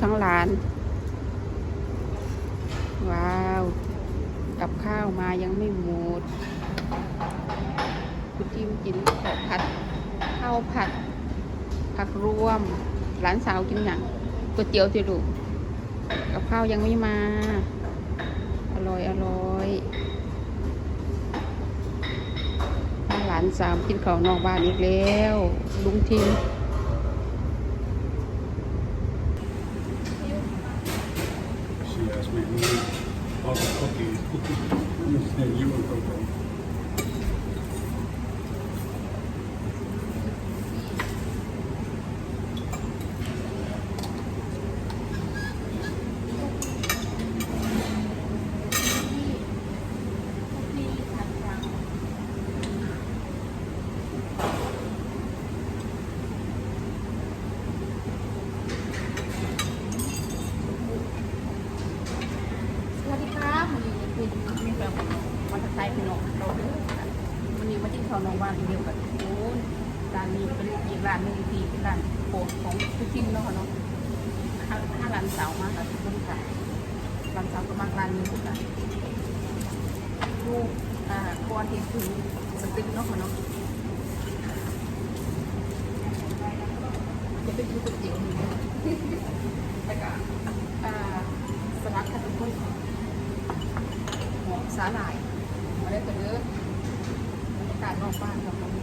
ทั้งร้าน ว้าว กับข้าวมายังไม่หมดคุณจิ้มกินข้าวผัดข้าวผัด ผักรวม หลานสาวกินอย่างก๋วยเตี๋ยวสิลูกกับข้าวยังไม่มา อร่อยอร่อยหลานสาวกินข้าวนอกบ้านอีกแล้ว ลุงทิม She asked me who all the cookies, cookies, and you were cooking. สวัสดีครับวันนี้เป็นมีแบบวันไทยพี่น้องเราเด้อวันนี้มาที่เขาน้องบ้านเดียวกันโอ้ยร้านนี้เป็นอีกร้านหนึงที่เป็นร้านโปรดของทุกทีมเนาะค่ะเนาะถ้าถ้าร้านสาวมากค่ะทุกคนค่ะร้านสาวก็มากร้านนี้ทุกค่ะลูก ว่าครัวที่ถึงสติ๊กเนาะค่ะเนาะจะเป็นก๋วยเตี๋ยวนี่แต่ก็อ่าสลัดค่ะทุกคนหอมสาหร่ายมาได้กันเยอะบรรยากาศนอกบ้านครั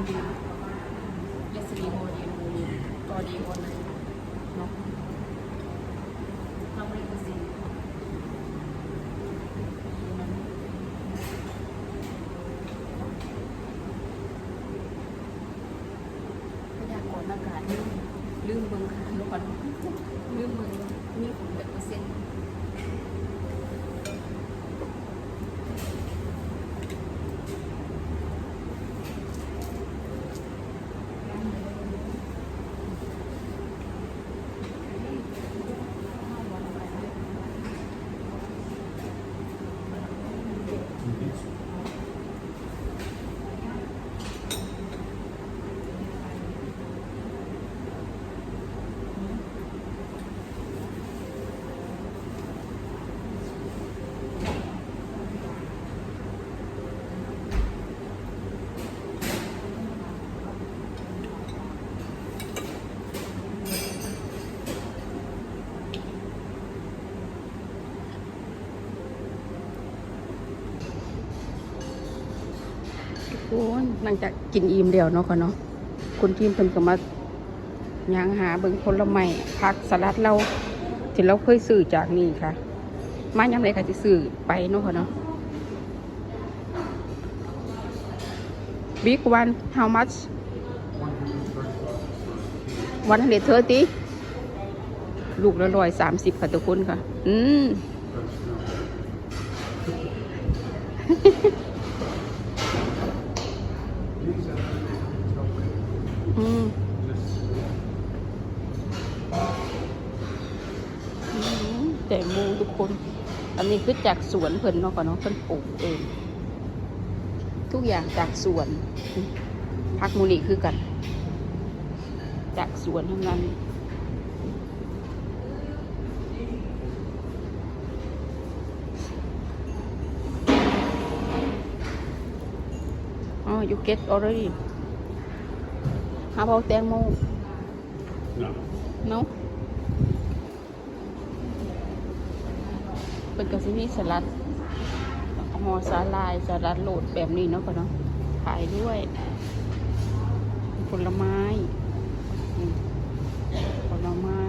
yesterday morning morning ตอนดีวันนั้นเนาะเราไม่ได้สิพยากรณ์อากาศลืมลืมเบิ่งค่ะลูกคนลืมเบิ่งมีผลแบบเปอร์เซ็นต์ โอ้ย หลังจากกินอิ่มเดียวเนาะค่ะเนาะคุณทีมเพิ่นก็มาย่างหาเบิ่งผลไม้ผักสลัดเราที่เราเคยซื้อจากนี่ค่ะ มายามใดก็สิซื้อไปเนาะค่ะเนาะ Big one how much วันเดเธอตีลูกละร้อยสามสิบค่ะทุกคนค่ะ อืม อืมอืม แต่หมูทุกคน อันนี้คือจากสวนเพิ่นเนาะก่อนเนาะเพิ่นปลูกเอง ทุกอย่างจากสวน พักมูนี่คือกัน จากสวนทั้งนั้นอ๋อ you get already how about แตงโม No. no เป็นกระสิมีสลัดหอสาลายสลัดโหลดแบบนี้เนาะก็เนาะขายด้วย ผลไม้ผลไม้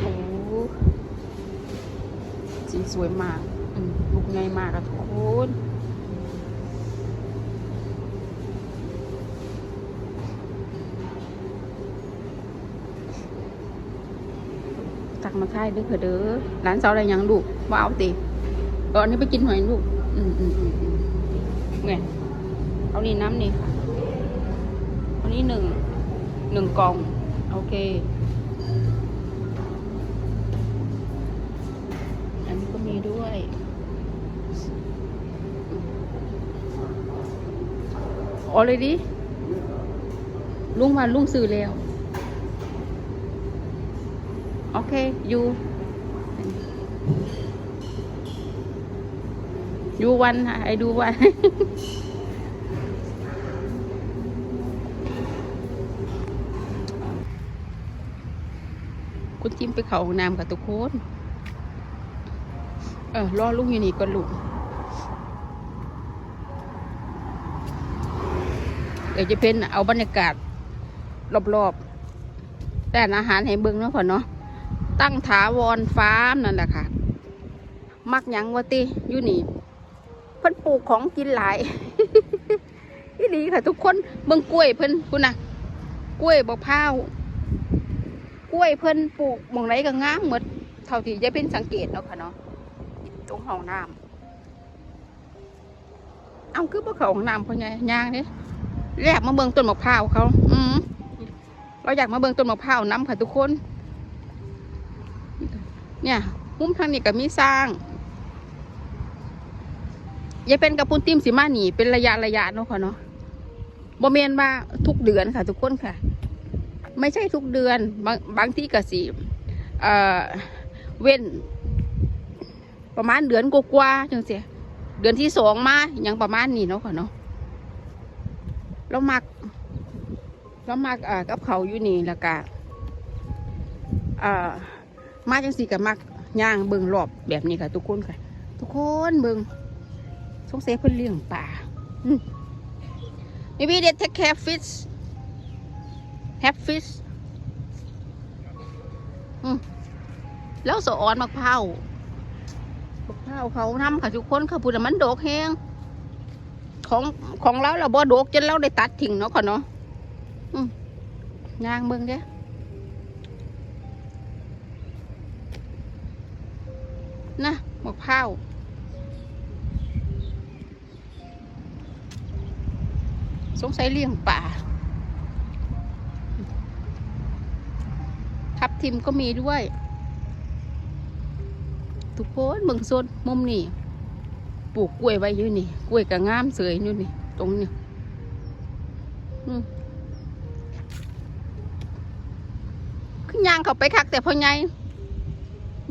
โอ้สีสวยมากลูกใหญ่มากอะทุกคน ตักมาค่ายเด้อเถอะเด้อร้านเสาอะไรยังลูกว่าเอาติเอออันนี้ไปกินหน่อยลูก อืมอืมอืมอืมไงเอานี่น้ำนี่ค่ะอานี่หนึ่งหนึ่งกล่อง โอเค อันนี้ก็มีด้วย already ลุงมาลุงซื้อแล้ว โอเค you you one I do one คุณจิมไปเขาห้องน้ำกับทุกคน เออรอลุงอยู่นี่ก่อนลุงเดี๋ยวจะเป็นเอาบรรยากาศ รอบๆแต่อาหารให้เบิ่งเนาะพ่อเนาะ ตั้งถาวรฟาร์มนั่นแหละค่ะ มักยังวะติอยู่นี่เพิ่นปลูกของกินหลายอีหลีค่ะ ทุกคนเบิ่งกล้วยเพิ่นคุณน่ะกล้วยบอกพร้าวกล้วยเพิ่นปลูกมองไหนก็งามหมดเท่าที่จะเป็นสังเกตเนาะค่ะเนาะตรงห้องน้ำเอาคือบ่เขาห้องน้ำเพราะไงย่างนี่แรกมาเบิ่งต้นมะพร้าวเขา อืมเราอยากมาเบิ่งต้นมะพร้าวน้ำค่ะทุกคน เนี่ยมุมทางนี้ก็มีสร้างยาเป็นกับปุ้นติ้มสิมาหนีเป็นระยะระยะเนาะค่ะเนาะบ่เมนว่าทุกเดือนค่ะ ทุกคนค่ะ ไม่ใช่ทุกเดือนบางบางที่ก็สิเอ่อเว้น ประมาณเดือนกว่าๆจังเสียเดือนที่สองมาอย่างประมาณนี้เนาะค่ะเนาะเรามักเรามักอ่ากับเขาอยู่นี่แล้วก็อ่า มาจังสีกับมักย่างเบิงรอบแบบนี้ค่ะ ทุกคนค่ะ ทุกคนเบิงสงสัยเพิ่อนเลี้ยงปลาม maybe they take care fish have fish แล้วสะออนมะพร้าวมะพร้าวเขาทำค่ะทุกคนค่ะพูดมันโดกแห้งของของเราเราบ่โดกจนเราได้ตัดทิ้งเนาะค่ะเนาะย่างเบิงเด้ นะหมะพร้าสงสัยเลี้ยงป่า ทับทิมก็มีด้วย ทุกคนเบิ่งโซนมุมนี่ปลูกกล้วยไว้อยู่นี่ กล้วยกับงามเสยอยู่นี่ ตรงนี้ขึ้นยางเขาไปคักแต่พอไง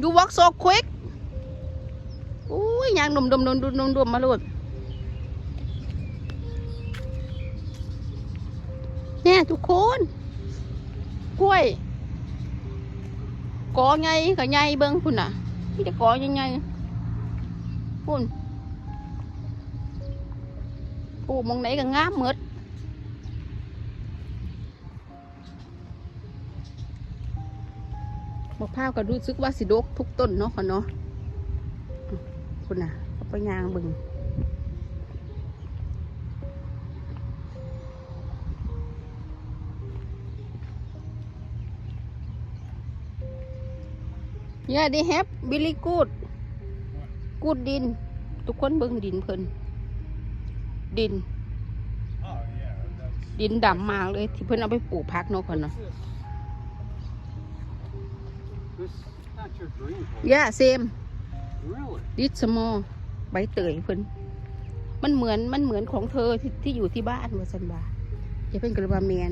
you walk so quick อุ้ ยยางดมดมดมดมดมมาโลดเนี่ยทุกคนกล้วยกอไงกับไงเบิ้งพุ่นน่ะมีแต่กอยังไงพุ่นปลูกมองไหนก็งามหมดมะพร้าวก็รู้สึกว่าสิดกทุกต้นเนาะค่ะเนาะ คุณน่ะเขาไปยางเบึงเนี่ยดีแฮปบิลลี่กูด กูดดิน ทุกคนเบิ่งดินเพิ่นดิน Oh, yeah. That's, ดินดำมากเลย ที่เพิ่นเอาไปปลูกพักเนาะคนเนาะ this, that's ดิสมอใบเตยเพิ่นมันเหมือนมันเหมือนของเธอที่ที่อยู่ที่บ้านว่าสันบาจะเป็นกระบาแมน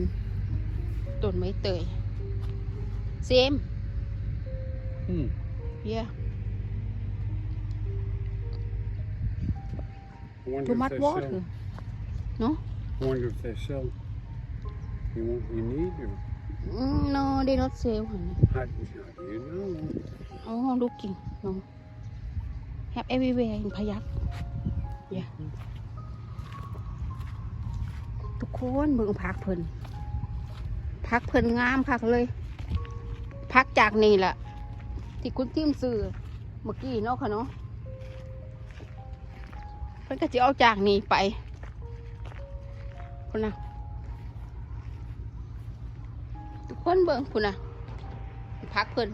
ต้นไม้เตยเซม Hmm. เฮีย I wonder ทู if มัด they วอเถ sell. อะเนาะ I wonder if they sell. You want you need or อืม no they not sell หัน how, how do you know? อ๋อ looking no have everywhere in พยักเฮียทุกคนเบิ่งพักเพิ่นพักเพิ่นงามพักเลย พักจากนี่แหละที่คุณทิมซื้อเมื่อกี้เนาะค่ะเนาะเพิ่นก็จะเอาจากนี่ไปคุณนะทุกคนเบิ่งคุณนะพักเพิ่น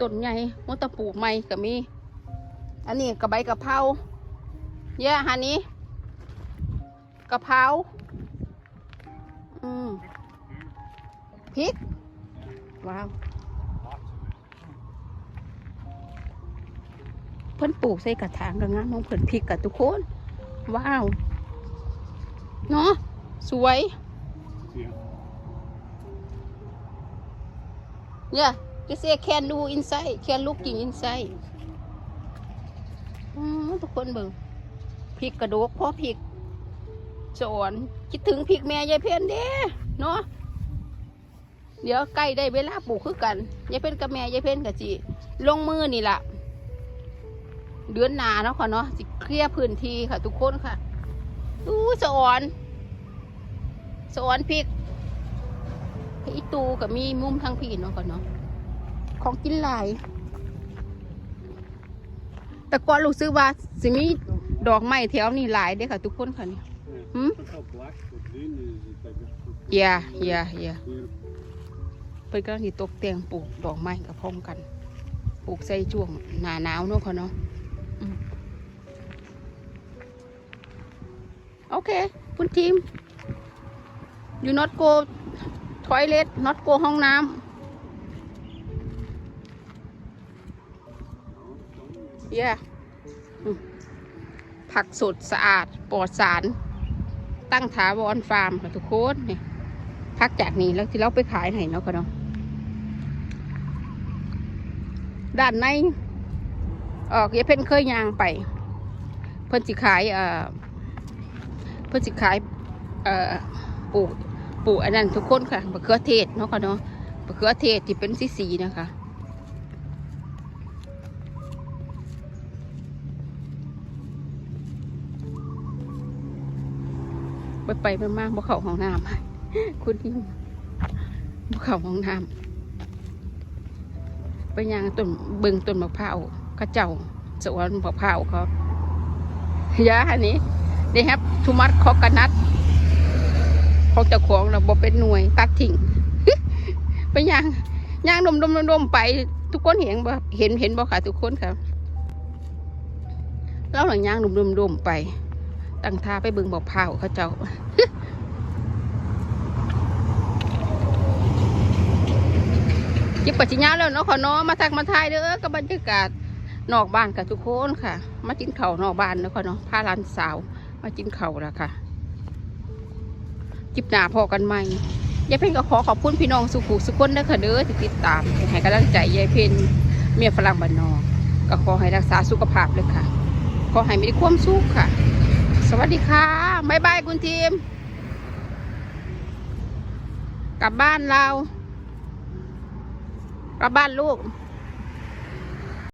ต้นใหญ่มดตะปลูกใหม่ก็มี อันนี้กระใบกะเพราเย่ฮันนี้กะเพราอืมพริก ว้าวเพิ่นปลูกใส่กระถางกับงามของเพิ่นพริกกับทุกคน ว้าว เนาะสวย Yeah. เนี่ย you say can do inside can looking inside ทุกคนเบิ่งพริกกระโดกพราะพริกสอนคิดถึงพริกแม่ยายเพียนเด้เนาะเดี๋ยวใกล้ได้เวลาปลูกคือกันยายเพียนกับแม่ยายเพียนกับจีลงมือนี่ละเดือนหนาเนาะค่ะเนาะสิเคลียร์พื้นที่ค่ะ ทุกคนค่ะอู้สอนสอนพริกอีตูกับมีมุมทางพี่เนาะค่ะเนาะ ของกินหลาย แต่ก่อนรู้สึกว่าสิมีดอกไม้แถวนี้หลายเด้อค่ะ ทุกคนค่ะนี่ Yeah. Hmm? Look how black the green is. If they just put เย่าเย่าเย่า beautiful. เพิ่นกำลังสิตกแต่งปลูกดอกไม้กับพร้อมกัน ปลูกใส่ช่วงหน้าหนาวเนาะค่ะเนาะอืมโอเค คุณทีม you not go toilet not go ห้องน้ำ เย่ผักสดสะอาดปลอดสาร ตั้งถาวรฟาร์มค่ะทุกคนนี่พักจากนี้แล้วที่เราไปขายให้เนาะค่ะเนาะด้านในเออเยาเพ่นเคยยางไป เพิ่นสิขายเอ่อเพิ่นสิขายเอ่อปลูกปลูกอันนั้นทุกคนค่ะมะเขือเทศเนาะค่ะเนาะมะเขือเทศที่เป็นสีๆนะคะ ไปไปมามาบ่เข้าห้องน้ำคุณที่บ่เข้าห้องน้ำไปย่างต้นเบิงต้นมะพร้าวเข้าเจ้าสวนมะพร้าวเขายาอันนี้ they have too much coconut ของเจ้าของเราบ่เป็นหน่วยตัดทิ้งไปย่างย่างดมดมดมไป ทุกคนเห็นบ่เห็นเห็นบ่ค่ะทุกคนค่ะแล้วหลังย่างดมดมดมไป ตั้งท่าไปเบิงบอกเผาวเขาเจ้าจิบปัจจิญาแล้วเนาะขอน้อมาทักมาทายเด้อกับบรรยากาศนอกบ้านกับทุกคนค่ะ มากินข้านอกบ้านเนาะขอนาะพาหลานสาว มากินข้าแล้วค่ะจิบหนาพอกันไหมยายเพ่นก็ขอขอบคุณพี่น้องสุขุสุขคนเด้ค่ะเด้อที่ติดตามให้กำลังใจยายเพ่นเมียฝรั่งบ้านนอกก็ขอให้รักษาสุขภาพเลยค่ะ ขอให้มีความสุขค่ะ สวัสดีค่ะบายบายคุณทีม กลับบ้านเรา กลับบ้านลูก